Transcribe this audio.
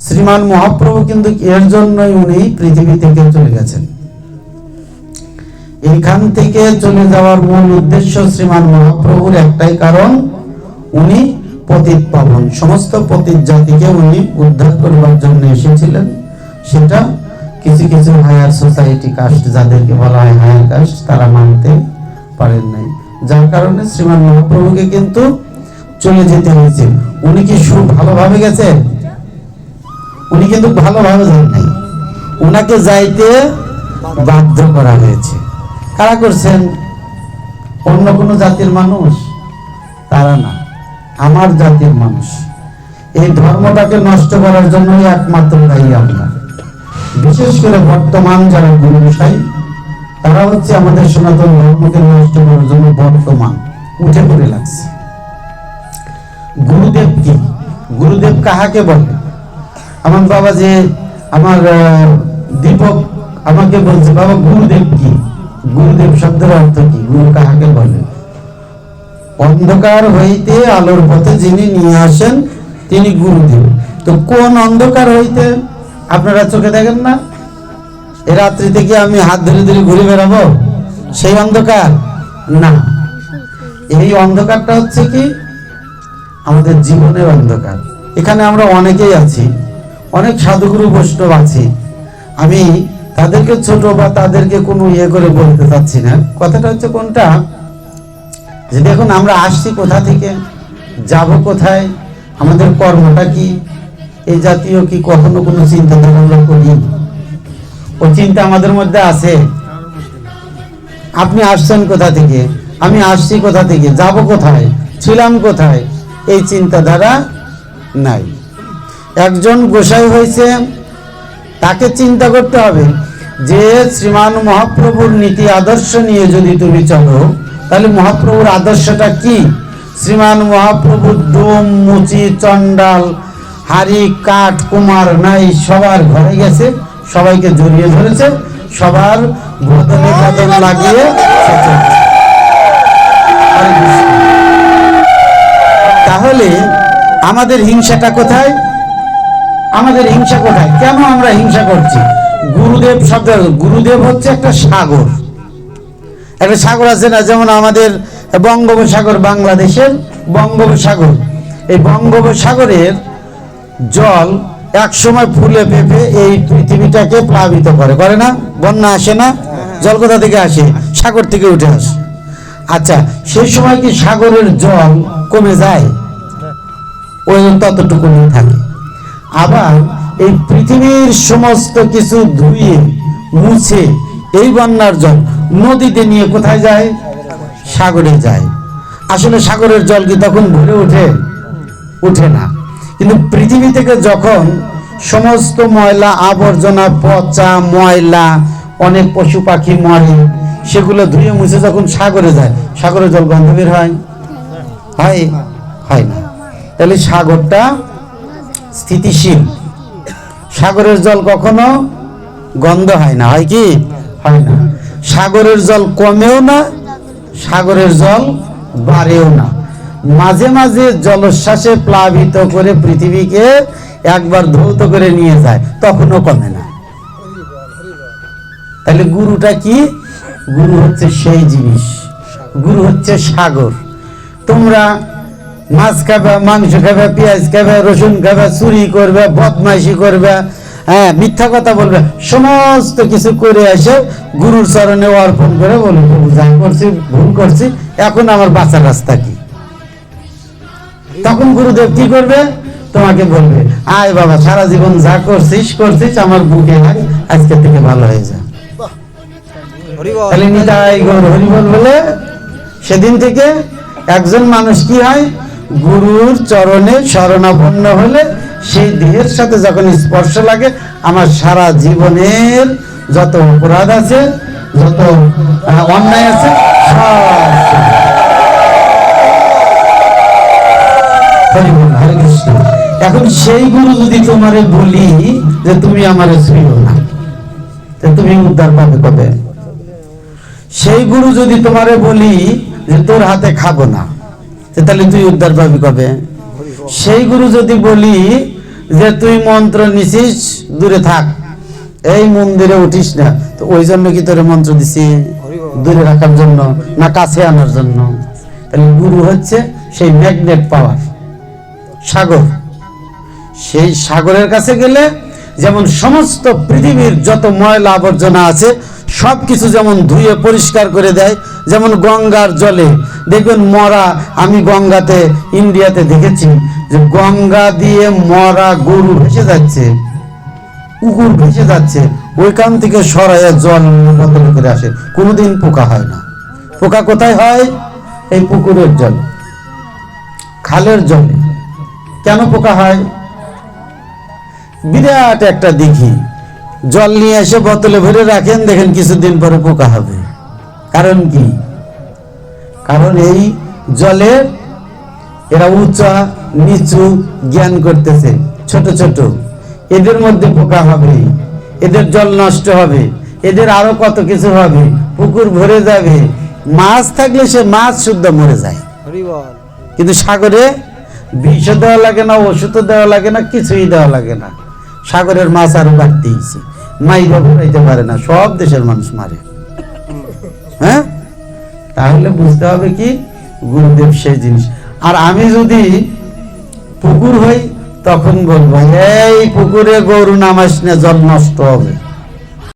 শ্রীমান মহাপ্রভু কিন্তু এর জন্যই উনি পৃথিবী থেকে চলে গেছেন। এখান থেকে চলে যাওয়ার মূল উদ্দেশ্য শ্রীমান মহাপ্রভুর একটাই কারণ, উনি পতিত পাবন। সমস্ত পতিত জাতিকে উনি উদ্ধার করবার জন্য এসেছিলেন। সেটা কিছু কিছু হায়ার সোসাইটি কাস্ট, যাদেরকে বলা হয় হায়ার কাস্ট, তারা মানতে পারেন নাই। যার কারণে শ্রীমান মহাপ্রভুকে কিন্তু চলে যেতে হয়েছে। উনি কি সুর ভালোভাবে গেছেন? উনি কিন্তু ভালোভাবে যান নাই। ওনাকে যাইতে বাধ্য করা হয়েছে। কারা করছেন? অন্য কোনো জাতির মানুষ? তারা না। আমার জাতির মানুষ। এই ধর্মটাকে নষ্ট করার জন্যই একমাত্র দায়ী আমরা। বিশেষ করে বর্তমান যারা গুরুসাই তারা হচ্ছে আমাদের সনাতন ধর্মকে নষ্ট করার জন্য বর্তমান উঠে পড়ে লাগছে। গুরুদেব কি? গুরুদেব কাহাকে বলে? আমার বাবা যে আমার দীপক আমাকে বলছে, বাবা, গুরুদেব কি? গুরুদেব শব্দের অর্থ কি? গুরু কাহাকে বলে? অন্ধকার হইতে আলোর পথে যিনি নিয়ে আসেন, তিনি গুরুদেব। তো কোন অন্ধকার হইতে? আপনারা চোখে দেখেন না? এ রাত্রিতে কি আমি হাত ধরে ধরে ঘুরে বেড়াবো? সেই অন্ধকার? না। এই অন্ধকারটা হচ্ছে কি? আমাদের জীবনের অন্ধকার। এখানে আমরা অনেকেই আছি। অনেক সাধুগুরু বৈষ্ণব আছি। আমি তাদেরকে ছোট বা তাদেরকে কোনো ইয়ে করে বলতে চাচ্ছি না। কথাটা হচ্ছে কোনটা? যে দেখুন, আমরা আসছি কোথা থেকে? যাব কোথায়? আমাদের কর্মটা কি? এই জাতীয় কি কখনো কোনো চিন্তা ধারা আমরা করি? ও চিন্তা আমাদের মধ্যে আছে। আপনি আসছেন কোথা থেকে? আমি আসছি কোথা থেকে? যাব কোথায়? ছিলাম কোথায়? এই চিন্তাধারা নাই। একজন গোসাই হয়েছে, তাকে চিন্তা করতে হবে যে শ্রীমান মহাপ্রভুর নীতি আদর্শ নিয়ে যদি তুমি চলো, তাহলে মহাপ্রভুর আদর্শটা কি? শ্রীমান মহাপ্রভুর ডোম মুচি, চণ্ডাল, হাড়ি, কাঠ, কুমার নাই, সবার ঘরে গেছে, সবাইকে জড়িয়ে ধরেছে, সবার বদলে বদল লাগিয়ে। তাহলে আমাদের হিংসাটা কোথায়? আমাদের হিংসা কোথায়? কেন আমরা হিংসা করছি? গুরুদেব শব্দ, গুরুদেব হচ্ছে একটা সাগর। একটা সাগর আছে না, যেমন আমাদের বঙ্গোপসাগর বাংলাদেশের বঙ্গোপসাগর। এই বঙ্গোপসাগরের জল এক সময় ফুলে পেঁপে এই পৃথিবীটাকে প্লাবিত করে। করে না? বন্যা আসে না? জল কোথা থেকে আসে? সাগর থেকে উঠে আসে। আচ্ছা সেই সময় কি সাগরের জল কমে যায়? ওই ততটুকুনি থাকে। আবার এই পৃথিবীর সমস্ত কিছু ধুয়ে, মুছে, এই বন্যার জল নদীতে নিয়ে কোথায় যায়? সাগরে যায়। আসলে সাগরের জল কি তখন ভরে ওঠে? ওঠে না। কিন্তু পৃথিবী থেকে যখন সমস্ত ময়লা, আবর্জনা, পচা ময়লা, অনেক পশু পাখি মরে, সেগুলো ধুয়ে, মুছে যখন সাগরে যায়, সাগরের জল গন্ধ বের হয়? হয়? হয় না। তাহলে সাগরটা স্থিতিশীল। সাগরের জল কখনো গন্ধ হয় না, হয় কি? হয় না। সাগরের জল কমেও না, সাগরের জল বাড়েও না। মাঝে মাঝে জলশ্বাসে প্লাবিত করে পৃথিবীকে একবার ধৌত করে নিয়ে যায়, তখনও কমে না। তাহলে গুরুটা কি? গুরু হচ্ছে সেই জিনিস। গুরু হচ্ছে সাগর। তোমরা মাছ খাবে, মাংস খাবে, পেঁয়াজ খাবে, রসুন খাবে, চুরি করবে, বদমাইশি করবে হ্যাঁ মিথ্যা কথা বলবে, সমস্ত কিছু করে এসে গুরুর চরণে অর্পণ করে বলবে যা করছি, ভুল করছি, এখন আমার বাঁচার রাস্তা কি? তখন গুরুদেব কি করবে? তোমাকে বলবে, আয় বাবা, সারা জীবন যা করছিস করছিস, আমার বুকে আয় আজকে থেকে ভালো হয়ে যা। তাহলে নিতাই গৌর হরিবল বলে, সেদিন থেকে একজন মানুষ কি হয়? গুরুর চরণে শরণাপন্ন হলে সেই দেহের সাথে যখন স্পর্শ লাগে, আমার সারা জীবনের যত অপরাধ আছে, যত অন্যায় আছে এখন সেই গুরু যদি তোমারে বলি যে তুমি আমার শ্রীও না তুমি উদ্ধার পাবে কবে? সেই গুরু যদি তোমারে বলি যে তোর হাতে খাব না তাহলে তুই উদ্ধার পাবি কবে? সেই গুরু যদি বলি যে তুই মন্ত্র নিছিস, দূরে থাক। এই মন্দিরে উঠিস না। তো ওই জন্য কি তোরে মন্ত্র দিছি? দূরে রাখার জন্য না কাছে আনার জন্য? তাহলে গুরু হচ্ছে সেই ম্যাগনেট পাওয়ার সাগর। সেই সাগরের কাছে গেলে যেমন সমস্ত পৃথিবীর যত ময়লা আবর্জনা আছে সব কিছু যেমন ধুয়ে পরিষ্কার করে দেয়, যেমন গঙ্গার জলে দেখবেন মরা, আমি গঙ্গাতে, ইন্ডিয়াতে দেখেছি যে গঙ্গা দিয়ে মরা গরু ভেসে যাচ্ছে, কুকুর ভেসে যাচ্ছে, ওইখান থেকে সরাইয়া জল বদল করে আসে। কোনোদিন পোকা হয় না। পোকা কোথায় হয়? এই পুকুরের জল, খালের জলে। কেন পোকা হয়? বিরাট একটা দিঘি। জল নিয়ে এসে বোতলে ভরে রাখেন, দেখেন কিছুদিন পরে পোকা হবে। কারণ কি? কারণ এই জলের এরা উঁচা নিচু জ্ঞান করতেছে ছোট ছোট। এদের মধ্যে পোকা হবে এদের জল নষ্ট হবে এদের আরও কত কিছু হবে পুকুর ভরে যাবে। মাছ থাকলে সে মাছ শুদ্ধ মরে যায়। কিন্তু সাগরে বিষও দেওয়া লাগে না ওষুধও দেওয়া লাগে না কিছুই দেওয়া লাগে না। সাগরের মাছ আরও বাড়তেইছে মাইরা ঘুরাইতে পারে না সব দেশের মানুষ মারে। হ্যাঁ? তাহলে বুঝতে হবে কি গুরুদেব সেই জিনিস। আর আমি যদি পুকুর হই, তখন বলব, এই পুকুরে গরু নামাস না, জল নষ্ট হবে।